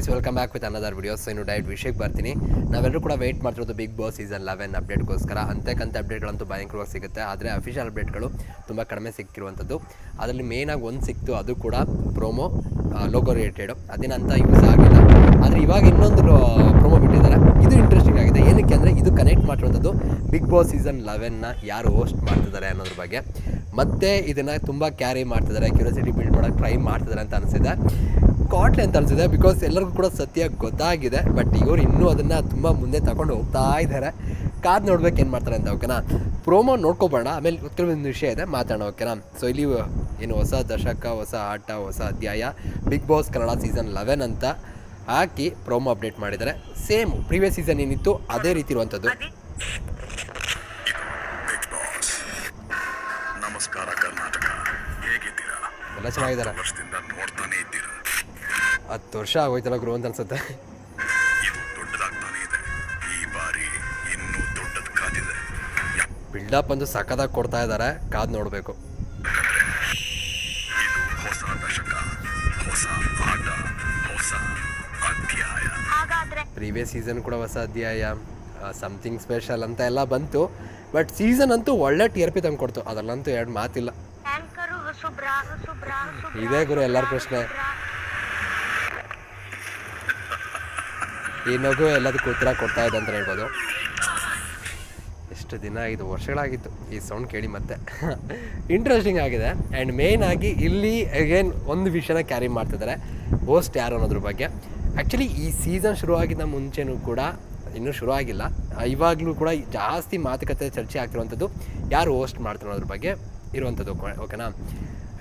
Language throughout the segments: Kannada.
Guys welcome back with another videos ಇನ್ನು ಡೈರೆಕ್ಟ್ ವಿಷಯಕ್ಕೆ ಬರ್ತೀನಿ. ನಾವೆಲ್ಲರೂ ಕೂಡ ವೆಯ್ಟ್ ಮಾಡ್ತಿರೋದು ಬಿಗ್ ಬಾಸ್ ಸೀಸನ್ ಲೆವೆನ್ ಅಪ್ಡೇಟ್ಗೋಸ್ಕರ ಅಂತಕ್ಕಂಥ ಅಪ್ಡೇಟ್ಗಳಂತೂ ಭಯಂಕರವಾಗಿ ಸಿಗುತ್ತೆ. ಆದರೆ ಅಫಿಷಿಯಲ್ ಅಪ್ಡೇಟ್ಗಳು ತುಂಬ ಕಡಿಮೆ ಸಿಕ್ಕಿರುವಂಥದ್ದು. ಅದರಲ್ಲಿ ಮೇಯ್ನಾಗಿ ಒಂದು ಸಿಕ್ತು, ಅದು ಕೂಡ ಪ್ರೋಮೋ ಲೋಗೋ ರಿಲೇಟೆಡ್ ಅದೇನಂತ ಯೂಸ್ ಆಗಿಲ್ಲ. ಆದರೆ ಇವಾಗ ಇನ್ನೊಂದು ಪ್ರೋಮೋ ಬಿಟ್ಟಿದ್ದಾರೆ. ಇದು ಇಂಟ್ರೆಸ್ಟಿಂಗ್ ಆಗಿದೆ. ಏನಕ್ಕೆ ಅಂದರೆ ಇದು ಕನೆಕ್ಟ್ ಮಾಡಿರುವಂಥದ್ದು ಬಿಗ್ ಬಾಸ್ ಸೀಸನ್ ಲೆವೆನ್ನ ಯಾರು ಹೋಸ್ಟ್ ಮಾಡ್ತಿದ್ದಾರೆ ಅನ್ನೋದ್ರ ಬಗ್ಗೆ. ಮತ್ತೆ ಇದನ್ನು ತುಂಬ ಕ್ಯಾರಿ ಮಾಡ್ತಿದ್ದಾರೆ. ಕ್ಯೂರಿಯಾಸಿಟಿ ಬಿಲ್ಡ್ ಮಾಡೋಕ್ಕೆ ಟ್ರೈ ಮಾಡ್ತಿದ್ದಾರೆ ಅಂತ ಅನಿಸಿದೆ. ಕಾಟ್ಲೆ ಅಂತ ಅನಿಸಿದೆ ಬಿಕಾಸ್ ಎಲ್ಲರಿಗೂ ಕೂಡ ಸತ್ಯ ಗೊತ್ತಾಗಿದೆ ಬಟ್ ಇವರು ಇನ್ನೂ ಅದನ್ನು ತುಂಬ ಮುಂದೆ ತಗೊಂಡು ಹೋಗ್ತಾ ಇದ್ದಾರೆ ಕಾದು ನೋಡ್ಬೇಕು ಏನು ಮಾಡ್ತಾರೆ ಅಂತ ಓಕೆನಾ ಪ್ರೋಮೋ ನೋಡ್ಕೊಬೋಣ ಆಮೇಲೆ ಕೆಲವೊಂದು ವಿಷಯ ಇದೆ ಮಾತಾಡೋಣ ಓಕೆನಾ ಸೊ ಇಲ್ಲಿ ಏನು ಹೊಸ ದಶಕ ಹೊಸ ಆಟ ಹೊಸ ಅಧ್ಯಾಯ Bigg Boss Kannada season eleven ಅಂತ ಹಾಕಿ ಪ್ರೋಮೋ ಅಪ್ಡೇಟ್ ಮಾಡಿದ್ದಾರೆ. ಸೇಮ್ ಪ್ರೀವಿಯಸ್ ಸೀಸನ್ ಏನಿತ್ತು ಅದೇ ರೀತಿ ಇರುವಂಥದ್ದು ನಮಸ್ಕಾರ ಕರ್ನಾಟಕ. ಎಲ್ಲ ಚೆನ್ನಾಗಿದ್ದಾರೆ. ಹತ್ತು ವರ್ಷ ಆಗೋಯ್ತಲ್ಲ ಗುರು ಅಂತ ಅನ್ಸುತ್ತೆ. ಬಿಲ್ಡಪ್ ಅಂತೂ ಸಖತ್ತಾಗಿ ಕೊಡ್ತಾ ಇದ್ದಾರೆ ಕಾದು ನೋಡಬೇಕು. ಪ್ರೀವಿಯಸ್ ಸೀಸನ್ ಕೂಡ ಹೊಸ ಅಧ್ಯಾಯ ಸಮಥಿಂಗ್ ಸ್ಪೆಷಲ್ ಅಂತ ಎಲ್ಲ ಬಂತು. ಬಟ್ ಸೀಸನ್ ಅಂತೂ ಒಳ್ಳೆ ಟಿ ಆರ್ ಪಿ ತಂದು ಕೊಡ್ತು. ಅದರಲ್ಲಂತೂ ಎರಡು ಮಾತಿಲ್ಲ. ಇದೇ ಗುರು ಎಲ್ಲರ ಪ್ರಶ್ನೆ. ಈ ನಗು ಎಲ್ಲದಕ್ಕೂ ಉತ್ತರ ಕೊಡ್ತಾ ಇದೆ ಅಂತ ಹೇಳ್ಬೋದು. ಎಷ್ಟು ದಿನ ಇದು ವರ್ಷಗಳಾಗಿತ್ತು ಈ ಸೌಂಡ್ ಕೇಳಿ ಮತ್ತೆ. ಇಂಟ್ರೆಸ್ಟಿಂಗ್ ಆಗಿದೆ. ಆ್ಯಂಡ್ ಮೇಯ್ನ್ ಆಗಿ ಇಲ್ಲಿ ಅಗೇನ್ ಒಂದು ವಿಷಯನ ಕ್ಯಾರಿ ಮಾಡ್ತಿದ್ದಾರೆ. ಹೋಸ್ಟ್ ಯಾರು ಅನ್ನೋದ್ರ ಬಗ್ಗೆ. ಆ್ಯಕ್ಚುಲಿ ಈ ಸೀಸನ್ ಶುರುವಾಗಿದ್ದ ಮುಂಚೆನೂ ಕೂಡ ಇನ್ನೂ ಶುರು ಆಗಿಲ್ಲ ಇವಾಗಲೂ ಕೂಡ ಜಾಸ್ತಿ ಮಾತುಕತೆ ಚರ್ಚೆ ಆಗ್ತಿರುವಂಥದ್ದು ಯಾರು ಹೋಸ್ಟ್ ಮಾಡ್ತಾರೆ ಅನ್ನೋದ್ರ ಬಗ್ಗೆ. ಇರುವಂಥದ್ದು ಓಕೆನಾ?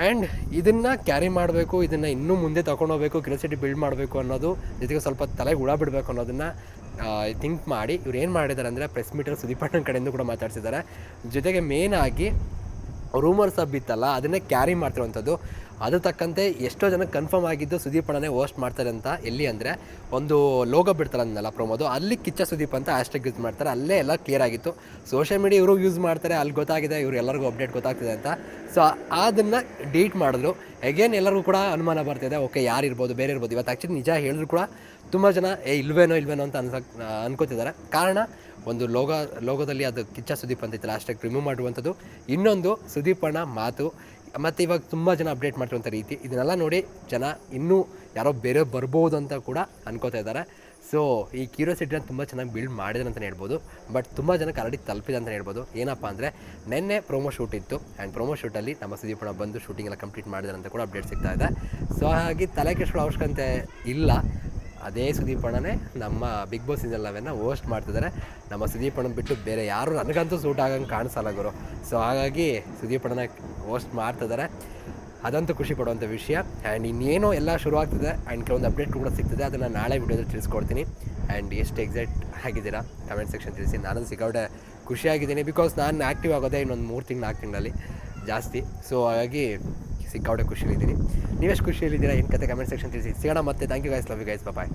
ಆ್ಯಂಡ್ ಇದನ್ನು ಕ್ಯಾರಿ ಮಾಡಬೇಕು, ಇದನ್ನು ಇನ್ನೂ ಮುಂದೆ ಹೋಗಬೇಕು ಕ್ಯೂರಿಯಾಸಿಟಿ ಬಿಲ್ಡ್ ಮಾಡಬೇಕು ಅನ್ನೋದು, ಜೊತೆಗೆ ಸ್ವಲ್ಪ ತಲೆಗೆ ಹುಳ ಬಿಡಬೇಕು ಅನ್ನೋದನ್ನು ಥಿಂಕ್ ಮಾಡಿ. ಇವ್ರು ಏನು ಮಾಡಿದ್ದಾರೆ ಅಂದರೆ ಪ್ರೆಸ್ ಮೀಟಲ್ಲಿ ಸುದೀಪಣ್ಣನ ಕಡೆಯಿಂದ ಕೂಡ ಮಾತಾಡ್ಸಿದ್ದಾರೆ. ಜೊತೆಗೆ ಮೇನ್ ಆಗಿ ರೂಮರ್ಸ್ ಬಿತ್ತಲ್ಲ, ಅದನ್ನೇ ಕ್ಯಾರಿ ಮಾಡ್ತಿರುವಂಥದ್ದು. ಅದ್ರ ತಕ್ಕಂತೆ ಎಷ್ಟೋ ಜನ ಕನ್ಫರ್ಮ್ ಆಗಿದ್ದು ಸುದೀಪ್ ಅಣ್ಣನೇ ಹೋಸ್ಟ್ ಮಾಡ್ತಾರೆ ಅಂತ ಎಲ್ಲಿ ಅಂದರೆ ಒಂದು ಲೋಗೋ ಬಿಡ್ತಾರೆ ಅಂದಲ್ಲ ಪ್ರೊಮೋದು ಅಲ್ಲಿ ಕಿಚ್ಚ ಸುದೀಪ್ ಅಂತ ಹ್ಯಾಶ್ಟ್ಯಾಗ್ ಯೂಸ್ ಮಾಡ್ತಾರೆ. ಅಲ್ಲೇ ಎಲ್ಲ ಕ್ಲಿಯರ್ ಆಗಿತ್ತು. ಸೋಷಿಯಲ್ ಮೀಡಿಯಾ ಇವರು ಯೂಸ್ ಮಾಡ್ತಾರೆ, ಅಲ್ಲಿ ಗೊತ್ತಾಗಿದೆ, ಇವ್ರು ಎಲ್ಲರಿಗೂ ಅಪ್ಡೇಟ್ ಗೊತ್ತಾಗ್ತಿದೆ ಅಂತ. ಸೊ ಅದನ್ನು ಡೀಟ್ ಮಾಡಿದ್ರು. ಅಗೇನ್ ಎಲ್ಲರಿಗೂ ಕೂಡ ಅನುಮಾನ ಬರ್ತಿದೆ ಓಕೆ ಯಾರು ಇರ್ಬೋದು, ಬೇರೆ ಇರ್ಬೋದು. ಇವತ್ತು ಆ್ಯಕ್ಚುಲಿ ನಿಜ ಹೇಳಿದ್ರು ಕೂಡ ತುಂಬ ಜನ, ಏ, ಇಲ್ವೇನೋ ಇಲ್ವೇನೋ ಅಂತ ಅನ್ಸಕ್ ಅನ್ಕೋತಿದ್ದಾರೆ. ಕಾರಣ ಒಂದು ಲೋಗ, ಲೋಗೋದಲ್ಲಿ ಅದು ಕಿಚ್ಚ ಸುದೀಪ್ ಅಂತ ಇತ್ತಲ್ಲ ಲಾಸ್ಟಾಗಿ ರಿಮೂವ್ ಮಾಡುವಂಥದ್ದು ಇನ್ನೊಂದು ಸುದೀಪಣ್ಣ ಮಾತು. ಮತ್ತು ಇವಾಗ ತುಂಬ ಜನ ಅಪ್ಡೇಟ್ ಮಾಡಿರುವಂಥ ರೀತಿ. ಇದನ್ನೆಲ್ಲ ನೋಡಿ ಜನ ಇನ್ನೂ ಯಾರೋ ಬೇರೆ ಬರ್ಬೋದು ಅಂತ ಕೂಡ ಅನ್ಕೋತಾ ಇದ್ದಾರೆ. ಸೊ ಈ ಕ್ಯೂರಿಯಾಸಿಟಿನ ತುಂಬ ಚೆನ್ನಾಗಿ ಬಿಲ್ಡ್ ಮಾಡಿದ್ರೆ ಅಂತಲೇ ಹೇಳ್ಬೋದು. ಬಟ್ ತುಂಬ ಜನಕ್ಕೆ ಆಲ್ರೆಡಿ ತಲುಪಿದೆ ಅಂತಲೇ ಹೇಳ್ಬೋದು. ಏನಪ್ಪ ಅಂದರೆ, ನಿನ್ನೆ ಪ್ರೊಮೋ ಶೂಟ್ ಇತ್ತು. ಆ್ಯಂಡ್ ಪ್ರೊಮೋ ಶೂಟಲ್ಲಿ ನಮ್ಮ ಸುದೀಪಣ್ಣ ಬಂದು ಶೂಟಿಂಗ್ ಎಲ್ಲ ಕಂಪ್ಲೀಟ್ ಮಾಡಿದಾರೆ ಅಂತ ಕೂಡ ಅಪ್ಡೇಟ್ ಸಿಗ್ತಾ ಇದೆ. ಸೊ ಹಾಗಾಗಿ ತಲೆ ಕೆಡಿಸ್ಕೊಳ್ಳೋ ಅವಶ್ಯಕತೆ ಇಲ್ಲ. ಅದೇ ಸುದೀಪ್ ಅಣ್ಣನೇ ನಮ್ಮ ಬಿಗ್ ಬಾಸ್ ಸೀಸನ್ ಲೆವೆನ್ನ ಹೋಸ್ಟ್ ಮಾಡ್ತಿದ್ದಾರೆ ನಮ್ಮ ಸುದೀಪ್ ಅಣ್ಣನ ಬಿಟ್ಟು ಬೇರೆ ಯಾರು ನನಗಂತೂ ಸೂಟ್ ಆಗಂಗೆ ಕಾಣಿಸಲ್ಲ ಗುರು. ಸೊ ಹಾಗಾಗಿ ಸುದೀಪ್ ಅಣ್ಣನ ಹೋಸ್ಟ್ ಮಾಡ್ತಿದ್ದಾರೆ ಅದಂತೂ ಖುಷಿ ಪಡುವಂಥ ವಿಷಯ. ಆ್ಯಂಡ್ ಇನ್ನೇನೋ ಎಲ್ಲ ಶುರು ಆಗ್ತಿದೆ. ಆ್ಯಂಡ್ ಕೆಲವೊಂದು ಅಪ್ಡೇಟ್ ಕೂಡ ಸಿಗ್ತದೆ. ಅದನ್ನು ನಾಳೆ ವಿಡಿಯೋದಲ್ಲಿ ತಿಳಿಸ್ಕೊಡ್ತೀನಿ. ಆ್ಯಂಡ್ ಎಷ್ಟು ಎಕ್ಸೈಟ್ ಆಗಿದ್ದೀರಾ ಕಮೆಂಟ್ ಸೆಕ್ಷನ್ ತಿಳಿಸಿ. ನಾನು ಸಿಗೋಡೆ ಖುಷಿಯಾಗಿದ್ದೀನಿ. ಬಿಕಾಸ್ ನಾನು ಆ್ಯಕ್ಟಿವ್ ಆಗೋದೇ ಇನ್ನೊಂದು ಮೂರು ತಿಂಗಳು ನಾಲ್ಕು ತಿಂಗಳಲ್ಲಿ ಜಾಸ್ತಿ. ಸೊ ಹಾಗಾಗಿ ಸಿಕ್ಕಾಪಟ್ಟೆ ಖುಷಿಯಲ್ಲಿದ್ದೀನಿ. ನೀವೆಷ್ಟು ಖುಷಿಯಲ್ಲಿದ್ದೀರಾ? ಏನು ಕತೆ? ಕಮೆಂಟ್ ಸೆಕ್ಷನ್ ತಿಳಿಸಿ. ಸಿಗೋಣ ಮತ್ತೆ. Thank you guys love you guys bye